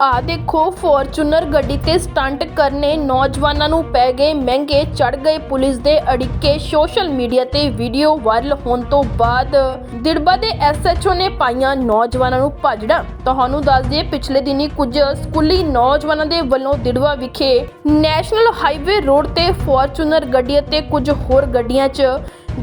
ਆ ਦੇਖੋ, ਫੋਰਚੂਨਰ ਗੱਡੀ ਤੇ ਸਟੰਟ ਕਰਨੇ ਨੌਜਵਾਨਾਂ ਨੂੰ ਪੈ ਗਏ ਮਹਿੰਗੇ ਚੜ ਗਏ ਪੁਲਿਸ ਦੇ ਅੜਿੱਕੇ। ਸੋਸ਼ਲ ਮੀਡੀਆ ਤੇ ਵੀਡੀਓ ਵਾਇਰਲ ਹੋਣ ਤੋਂ ਬਾਅਦ ਦਿੜਬਾ ਦੇ ਐਸਐਚਓ ਨੇ ਪਾਈਆਂ ਨੌਜਵਾਨਾਂ ਨੂੰ ਭਾਜੜਾ। ਤੁਹਾਨੂੰ ਦੱਸ ਦਈਏ, ਪਿਛਲੇ ਦਿਨੀ ਕੁਝ ਸਕੂਲੀ ਨੌਜਵਾਨਾਂ ਦੇ ਵੱਲੋਂ ਦਿੜਬਾ ਵਿਖੇ ਨੈਸ਼ਨਲ ਹਾਈਵੇ ਰੋਡ ਤੇ ਫੋਰਚੂਨਰ ਗੱਡੀ ਅਤੇ ਕੁਝ ਹੋਰ ਗੱਡੀਆਂ 'ਚ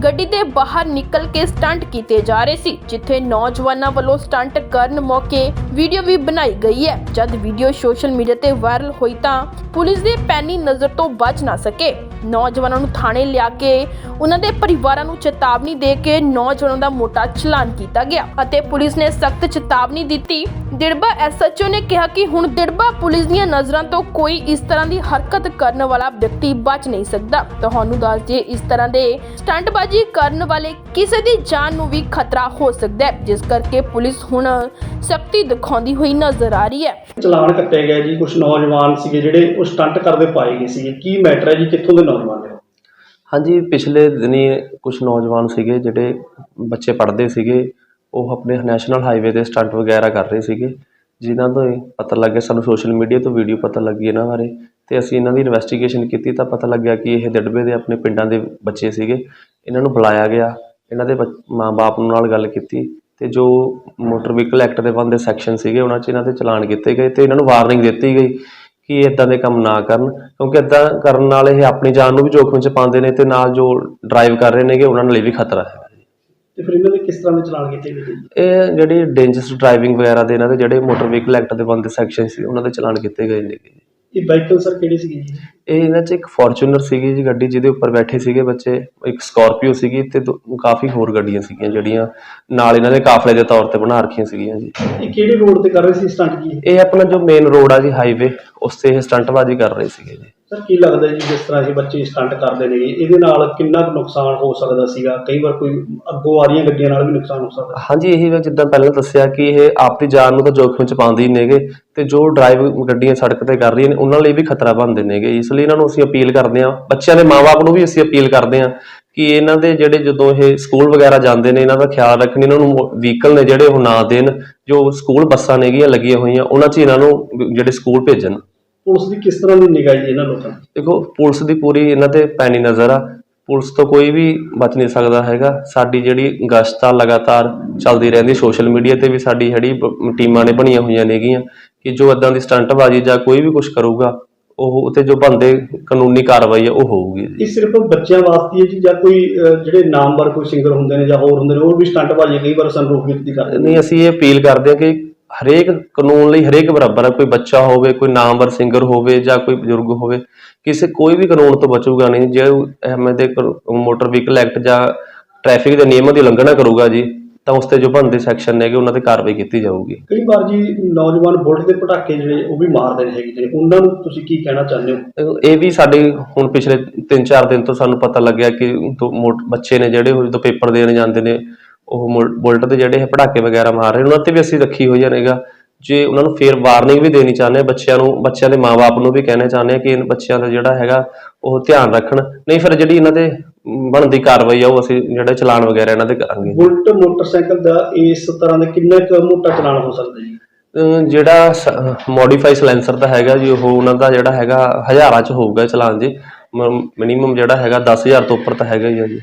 ਗੱਡੀ ਦੇ ਬਾਹਰ ਨਿਕਲ ਕੇ ਸਟੰਟ ਕੀਤੇ ਜਾ ਰਹੇ ਸੀ, ਜਿੱਥੇ ਨੌਜਵਾਨਾਂ ਵੱਲੋਂ ਸਟੰਟ ਕਰਨ ਮੌਕੇ ਵੀਡੀਓ ਵੀ ਬਣਾਈ ਗਈ ਹੈ। ਜਦ ਵੀਡੀਓ ਸੋਸ਼ਲ ਮੀਡੀਆ ਤੇ ਵਾਇਰਲ ਹੋਈ ਤਾਂ ਪੁਲਿਸ ਦੇ ਪੈਨੀ ਨਜ਼ਰ ਤੋਂ ਬਚ ਨਾ ਸਕੇ। ਨੌਜਵਾਨਾਂ ਨੂੰ ਥਾਣੇ ਲਿਆ ਕੇ ਉਹਨਾਂ ਦੇ ਪਰਿਵਾਰਾਂ ਨੂੰ ਚੇਤਾਵਨੀ ਦੇ ਕੇ ਨੌਜਵਾਨਾਂ ਦਾ ਮੋਟਾ ਚਲਾਨ ਕੀਤਾ ਗਿਆ ਅਤੇ ਪੁਲਿਸ ਨੇ ਸਖਤ ਚੇਤਾਵਨੀ ਦਿੱਤੀ। ਦਿੜਬਾ ਐਸਐਚਓ ਨੇ ਕਿਹਾ ਕਿ ਹੁਣ ਦਿੜਬਾ ਪੁਲਿਸ ਦੀਆਂ ਨਜ਼ਰਾਂ ਤੋਂ ਕੋਈ ਇਸ ਤਰ੍ਹਾਂ ਦੀ ਹਰਕਤ ਕਰਨ ਵਾਲਾ ਵਿਅਕਤੀ ਬਚ ਨਹੀਂ ਸਕਦਾ। ਤੁਹਾਨੂੰ ਦੱਸ ਦਈਏ, ਇਸ ਤਰ੍ਹਾਂ ਦੇ ਸਟੰਟਬਾਜ਼ੀ ਕਰਨ ਵਾਲੇ ਕਿਸੇ ਦੀ ਜਾਨ ਨੂੰ ਵੀ ਖਤਰਾ ਹੋ ਸਕਦਾ ਹੈ, ਜਿਸ ਕਰਕੇ ਪੁਲਿਸ ਹੁਣ ਸਖਤੀ ਦਿਖਾਉਂਦੀ ਹੋਈ ਨਜ਼ਰ ਆ ਰਹੀ ਹੈ। ਚਲਾਨ ਕੱਟੇ ਗਏ ਜੀ ਕੁਝ ਨੌਜਵਾਨ ਸੀਗੇ ਜਿਹੜੇ ਉਹ ਸਟੰਟ ਕਰਦੇ ਪਾਏ ਗਏ ਸੀਗੇ। ਕੀ ਮੈਟਰ ਹੈ ਜੀ, ਕਿੱਥੋਂ ਦੇ ਨੌਜਵਾਨ ਨੇ? ਹਾਂਜੀ, ਪਿਛਲੇ ਦਿਨੀ ਕੁਝ ਨੌਜਵਾਨ ਸੀਗੇ ਜਿਹੜੇ ਬੱਚੇ ਪੜ੍ਹਦੇ ਸੀਗੇ, ਉਹ ਆਪਣੇ ਨੈਸ਼ਨਲ ਹਾਈਵੇ ਤੇ ਸਟੰਟ ਵਗੈਰਾ ਕਰ ਰਹੇ ਸੀਗੇ, ਜਿਨ੍ਹਾਂ ਤੋਂ ਇਹ ਪਤਾ ਲੱਗਿਆ, ਸਾਨੂੰ ਸੋਸ਼ਲ ਮੀਡੀਆ ਤੋਂ ਵੀਡੀਓ ਪਤਾ ਲੱਗੀ ਇਹਨਾਂ ਬਾਰੇ, ਤੇ ਅਸੀਂ ਇਹਨਾਂ ਦੀ ਇਨਵੈਸਟੀਗੇਸ਼ਨ ਕੀਤੀ ਤਾਂ ਪਤਾ ਲੱਗਿਆ ਕਿ ਇਹ ਦਿੜਬੇ ਦੇ ਆਪਣੇ ਪਿੰਡਾਂ ਦੇ ਬੱਚੇ ਸੀਗੇ, ਇਹਨਾਂ ਨੂੰ ਬੁਲਾਇਆ ਗਿਆ, ਇਹਨਾਂ ਦੇ ਮਾਂ-ਬਾਪ ਨਾਲ ਗੱਲ ਕੀਤੀ, ਤੇ ਜੋ ਮੋਟਰ ਵਹੀਕਲ ਐਕਟ ਦੇ ਬੰਦੇ ਸੈਕਸ਼ਨ ਸੀਗੇ, ਉਹਨਾਂ 'ਚ ਇਹਨਾਂ ਤੇ ਚਲਾਨ ਕੀਤੇ ਗਏ, ਤੇ ਇਹਨਾਂ ਨੂੰ ਵਾਰਨਿੰਗ ਦਿੱਤੀ ਗਈ ਕਿ ਇਦਾਂ ਦੇ ਕੰਮ ਨਾ ਕਰਨ ਕਿਉਂਕਿ ਇਦਾਂ ਕਰਨ ਨਾਲ ਇਹ ਆਪਣੀ ਜਾਨ ਨੂੰ ਵੀ ਜੋਖਮ 'ਚ ਪਾਉਂਦੇ ਨੇ ਤੇ ਨਾਲ ਜੋ ਡਰਾਈਵ ਕਰ ਰਹੇ ਨੇਗੇ ਉਹਨਾਂ ਲਈ ਵੀ ਖਤਰਾ ਹੈ। ਤੇ ਫਿਰ ਇਹਨਾਂ ਦੇ ਕਿਸ ਤਰ੍ਹਾਂ ਦੇ ਚਲਾਨ ਕੀਤੇ ਗਏ ਜੀ ਇਹ ਜਿਹੜੀ ਡੇਂਜਰਸ ਡਰਾਈਵਿੰਗ ਵਗੈਰਾ ਦੇ ਇਹਨਾਂ ਦੇ ਜਿਹੜੇ ਮੋਟਰ ਵਹੀਕਲ ਐਕਟ ਦੇ ਬੰਦੇ ਸੈਕਸ਼ਨ ਸੀ ਉਹਨਾਂ ਦੇ ਚਲਾਨ ਕੀਤੇ ਗਏ ਨੇ। ਇਹ ਵਾਹੀਕਲ ਸਰ ਕਿਹੜੀ ਸੀਗੀ ਜੀ? ਇਹ ਇਹਨਾਂ 'ਚ ਇੱਕ ਫੋਰਚੂਨਰ ਸੀਗੀ ਜੀ ਗੱਡੀ ਜਿਹਦੇ ਉੱਪਰ ਬੈਠੇ ਸੀਗੇ ਬੱਚੇ ਇੱਕ ਸਕਾਰਪੀਓ ਸੀਗੀ ਤੇ ਦੋ- ਕਾਫੀ ਹੋਰ ਗੱਡੀਆਂ ਸੀਗੀਆਂ ਜਿਹੜੀਆਂ ਨਾਲ ਇਹਨਾਂ ਦੇ ਕਾਫਲੇ ਦੇ ਤੌਰ ਤੇ ਬਣਾ ਰੱਖੀਆਂ ਸੀਗੀਆਂ ਜੀ। ਇਹ ਕਿਹੜੇ ਰੋਡ ਤੇ ਕਰ ਰਹੇ ਸੀ ਸਟੰਟ ਜੀ ਇਹ ਆਪਣਾ ਜੋ ਮੇਨ ਰੋਡ ਆ ਜੀ ਹਾਈਵੇ ਉਸ ਤੇ ਇਹ ਸਟੰਟਬਾਜ਼ੀ ਕਰ ਰਹੇ ਸੀਗੇ ਜੀ। ਸਰ, ਕੀ ਲੱਗਦਾ ਜੀ ਜਿਸ ਤਰ੍ਹਾਂ ਇਹ ਬੱਚੇ ਸਟੰਟ ਕਰਦੇ ਨੇ, ਇਹਦੇ ਨਾਲ ਕਿੰਨਾ ਕੁ ਨੁਕਸਾਨ ਹੋ ਸਕਦਾ ਸੀਗਾ? ਕਈ ਵਾਰ ਕੋਈ ਅੱਗੋਂ ਆ ਰਹੀਆਂ ਗੱਡੀਆਂ ਨਾਲ ਵੀ ਨੁਕਸਾਨ ਹੋ ਸਕਦਾ। ਹਾਂਜੀ, ਇਹੀ ਮੈਂ ਜਿੱਦਾਂ ਪਹਿਲਾਂ ਦੱਸਿਆ ਕਿ ਇਹ ਆਪਣੀ ਜਾਨ ਨੂੰ ਤਾਂ ਜੋਖਮ ਚ ਪਾਉਂਦੇ ਹੀ ਨੇਗੇ ਤੇ ਜੋ ਡਰਾਈਵ ਗੱਡੀਆਂ ਸੜਕ ਤੇ ਕਰ ਰਹੀਆਂ ਨੇ, ਉਹਨਾਂ ਲਈ ਵੀ ਖਤਰਾ ਬਣਦੇ ਨੇਗੇ। ਇਸ ਲਈ ਇਹਨਾਂ ਨੂੰ ਅਸੀਂ ਅਪੀਲ ਕਰਦੇ ਹਾਂ, ਬੱਚਿਆਂ ਦੇ ਮਾਪੇ ਨੂੰ ਵੀ ਅਸੀਂ ਅਪੀਲ ਕਰਦੇ ਹਾਂ ਕਿ ਇਹਨਾਂ ਦੇ ਜਿਹੜੇ ਜਦੋਂ ਇਹ ਸਕੂਲ ਵਗੈਰਾ ਜਾਂਦੇ ਨੇ, ਇਹਨਾਂ ਦਾ ਖਿਆਲ ਰੱਖਣ, ਇਹਨਾਂ ਨੂੰ ਵਹੀਕਲ ਨੇ ਜਿਹੜੇ ਉਹ ਨਾ ਦੇਣ, ਜੋ ਸਕੂਲ ਬੱਸਾਂ ਨੇਗੀਆਂ ਲੱਗੀਆਂ ਹੋਈਆਂ, ਉਹਨਾਂ 'ਚ ਇਹਨਾਂ ਨੂੰ ਜਿਹੜੇ ਸਕੂਲ ਭੇਜਣ। ਪੁਲਿਸ ਦੀ ਕਿਸ ਤਰ੍ਹਾਂ ਦੀ ਨਿਗਾਹ ਜੀ ਇਹਨਾਂ ਲੋਕਾਂ ਦੀ? ਦੇਖੋ ਪੁਲਿਸ ਦੀ ਪੂਰੀ ਇਹਨਾਂ ਤੇ ਪੈਣੀ ਨਜ਼ਰ ਆ। ਪੁਲਿਸ ਤੋਂ ਕੋਈ ਵੀ ਬਚ ਨਹੀਂ ਸਕਦਾ ਹੈਗਾ। ਸਾਡੀ ਜਿਹੜੀ ਗਸ਼ਤ ਆ ਲਗਾਤਾਰ ਚੱਲਦੀ ਰਹਿੰਦੀ ਸੋਸ਼ਲ ਮੀਡੀਆ ਤੇ ਵੀ ਸਾਡੀ ਜਿਹੜੀ ਬ- ਟੀਮਾਂ ਨੇ ਬਣੀਆਂ ਹੋਈਆਂ ਨੇਗੀਆਂ ਕਿ ਜੋ ਇਦਾਂ ਦੀ ਸਟੰਟਬਾਜ਼ੀ ਜਾਂ ਕੋਈ ਵੀ ਕੁਝ ਕਰੂਗਾ ਉਹ ਉਤੇ ਜੋ ਬੰਦੇ ਕਾਨੂੰਨੀ ਕਾਰਵਾਈ ਆ ਉਹ ਹੋਊਗੀ ਜੀ। ਇਹ ਸਿਰਫ ਬੱਚਿਆਂ ਵਾਸਤੇ ਹੈ ਜੀ ਜਾਂ ਕੋਈ ਅਹ, ਜਿਹੜੇ ਨਾਮਵਰ ਕੋਈ ਸਿੰਗਰ ਹੁੰਦੇ ਨੇ ਜਾਂ ਹੋਰ ਹੁੰਦੇ ਨੇ ਉਹ ਵੀ ਸਟੰਟਬਾਜ਼ੀ ਕਈ ਵਾਰ ਸੰਰੂਪ ਦੀ ਕਰਦੇ ਨੇ ਨਹੀਂ ਅਸੀਂ ਇਹ ਅਪੀਲ ਕਰਦੇ ਹਾਂ ਕਿ ਹਰੇਕ ਕਾਨੂੰਨ ਲਈ ਹਰੇਕ ਬਰਾਬਰ ਹੈ ਕੋਈ ਬੱਚਾ ਹੋਵੇ ਕੋਈ ਨਾਮਵਰ ਸਿੰਗਰ ਹੋਵੇ ਜਾਂ ਕੋਈ ਬਜ਼ੁਰਗ ਹੋਵੇ ਕਿਸੇ ਕੋਈ ਵੀ ਕਾਨੂੰਨ ਤੋਂ ਬਚੂਗਾ ਨਹੀਂ ਜੇ ਐਵੇਂ ਦੇ ਮੋਟਰ ਵਹੀਕਲ ਐਕਟ ਜਾਂ ਟ੍ਰੈਫਿਕ ਦੇ ਨਿਯਮਾਂ ਦੀ ਉਲੰਘਣਾ ਕਰੂਗਾ ਜੀ ਤਾਂ ਉਸ ਤੇ ਜੋ ਬਣਦੇ ਸੈਕਸ਼ਨ ਨੇਗੇ ਉਹਨਾਂ ਤੇ ਕਾਰਵਾਈ ਕੀਤੀ ਜਾਊਗੀ। ਕਈ ਵਾਰ ਜੀ ਨੌਜਵਾਨ ਬੁਲਟ ਦੇ ਪਟਾਕੇ ਜਿਹੜੇ ਉਹ ਵੀ ਮਾਰਦੇ ਨੇ ਹੈਗੇ ਨੇ। ਉਹਨਾਂ ਨੂੰ ਤੁਸੀਂ ਕੀ ਕਹਿਣਾ ਚਾਹੁੰਦੇ ਹੋ? ਇਹ ਵੀ ਸਾਡੇ ਹੁਣ ਪਿਛਲੇ 3-4 ਦਿਨ ਤੋਂ ਸਾਨੂੰ ਪਤਾ ਲੱਗਿਆ ਕਿ ਬੱਚੇ ਨੇ ਜਿਹੜੇ ਉਹ ਜਦੋਂ ਪੇਪਰ ਦੇਣ ਜਾਂਦੇ ਨੇ ਉਹ ਬੁਲਟ ਦੇ ਜਿਹੜੇ ਪਟਾਕੇ ਵਗੈਰਾ ਮਾਰ ਰਹੇ ਉਹਨਾਂ ਤੇ ਵੀ ਅਸੀਂ ਰੱਖੀ ਹੋਈ ਹੈਗਾ ਜੇ ਉਹਨਾਂ ਨੂੰ ਫੇਰ ਵਾਰਨਿੰਗ ਵੀ ਦੇਣੀ ਚਾਹੁੰਦੇ ਹਾਂ ਬੱਚਿਆਂ ਨੂੰ ਬੱਚਿਆਂ ਦੇ ਮਾਪੇ ਨੂੰ ਵੀ ਕਹਿਣਾ ਚਾਹੁੰਦੇ ਹਾਂ ਕਿ ਇਹਨਾਂ ਬੱਚਿਆਂ ਦਾ ਜਿਹੜਾ ਹੈਗਾ ਉਹ ਧਿਆਨ ਰੱਖਣ। ਨਹੀਂ ਫਿਰ ਜਿਹੜੀ ਇਹਨਾਂ ਦੇ ਬਣਦੀ ਕਾਰਵਾਈ ਆ ਉਹ ਅਸੀਂ ਜਿਹੜਾ ਚਲਾਨ ਵਗੈਰਾ ਇਹਨਾਂ ਦੇ ਕਰਾਂਗੇ। ਬੁਲਟ ਮੋਟਰਸਾਈਕਲ ਦਾ ਇਸ ਤਰ੍ਹਾਂ ਦਾ ਕਿੰਨਾ ਕੁ ਮੋਟਾ ਚਲਾਨ ਹੋ ਸਕਦਾ ਜੀ? ਜਿਹੜਾ ਮੋਡੀਫਾਈ ਸਲੈਂਸਰ ਦਾ ਹੈਗਾ ਜੀ ਉਹ ਉਹਨਾਂ ਦਾ ਜਿਹੜਾ ਹੈਗਾ ਹਜ਼ਾਰਾਂ ਚ ਹੋਊਗਾ ਚਲਾਨ ਜੀ। ਮਿਨੀਮਮ ਜਿਹੜਾ ਹੈਗਾ 10000 ਤੋਂ ਉੱਪਰ ਤਾਂ ਹੈਗਾ ਹੀ ਆ ਜੀ।